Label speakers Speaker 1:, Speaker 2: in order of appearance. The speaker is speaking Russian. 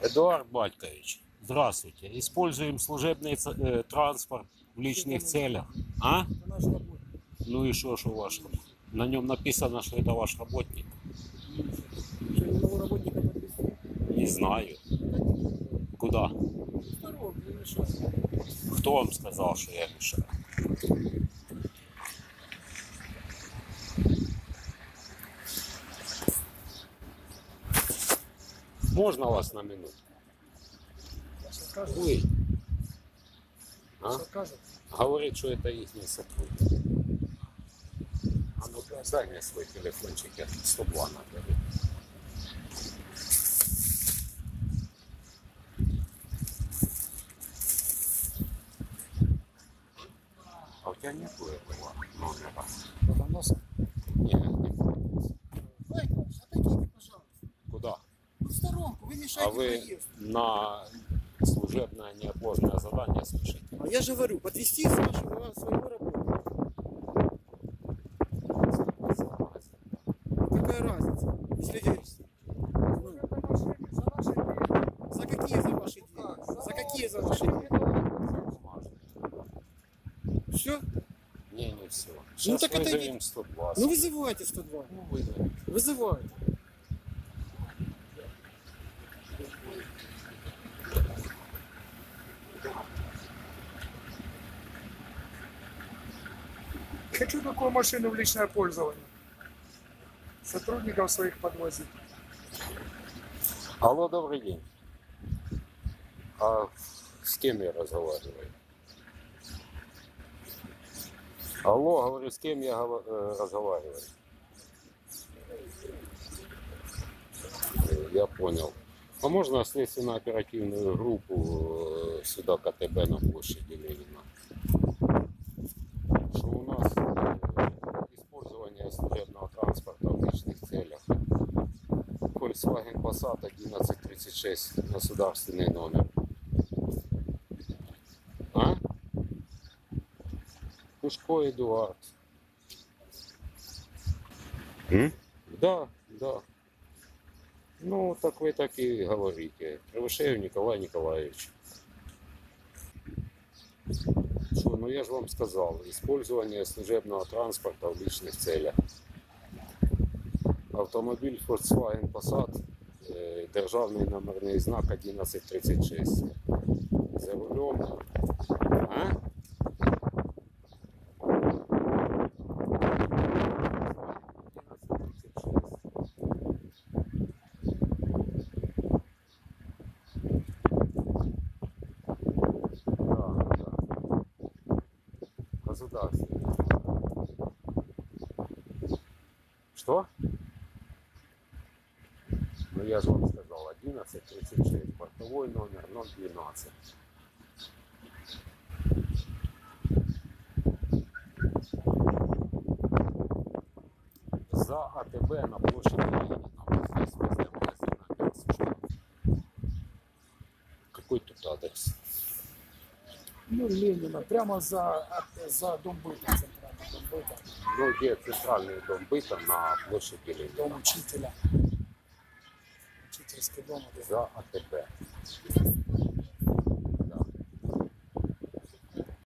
Speaker 1: Эдуард Батькович, здравствуйте. Используем служебный э, транспорт в личных целях. А? Ну и что, что ваш? На нем написано, что это ваш работник. Не знаю. Куда? Кто вам сказал, что я мешаю? Можно вас на минуту? Вы. А? Говорит, что это их не сотрудник. А ну дай мне свой телефончик, я 102 наберу. А у тебя нету этого номера?
Speaker 2: Водоноса.
Speaker 1: Нет, не помню.
Speaker 2: Владимир, отойдите, пожалуйста.
Speaker 1: Куда?
Speaker 2: В сторонку, вы
Speaker 1: А вы на служебное неотложное задание слышите?
Speaker 2: А я же говорю, подвести вашего, своего работника. Какая разница? Если ну, за какие за ваши деньги? За какие за ваши деньги? Все?
Speaker 1: Не, не все. Сейчас
Speaker 2: так это
Speaker 1: вызовем 120.
Speaker 2: Ну вызывайте 102.
Speaker 1: Ну, вызовем.
Speaker 2: Вызывайте.
Speaker 3: Хочу такую машину в личное пользование. Сотрудников своих подвозить.
Speaker 1: Алло, добрый день. А с кем я разговариваю? Алло, говорю, с кем я э, разговариваю? Я понял. А можно следственно-оперативную группу э, сюда КТБ на площади Ленина? Что у нас э, использование служебного транспорта в личных целях. Volkswagen Passat 1136, государственный номер. А? Пушко Эдуард. М? Да, да. Ну, так вы так и говорите. Кривошеев Николай Николаевич. Что, ну я же вам сказал, использование служебного транспорта в личных целях. Автомобіль Volkswagen Passat, державний номерний знак 1136. За рулем. А? Да, да. Государственный. Что? Ну я же вам сказал, 1136, бортовой номер 012. За АТБ на площади Ленина. Вот здесь возле магазина. Какой тут адрес?
Speaker 2: Ну, Ленина, прямо за, за дом быта, центральный дом быта,
Speaker 1: Ну, где центральный дом быта на площади Ленина.
Speaker 2: дом учителя. Учительский дом.
Speaker 1: За АТБ.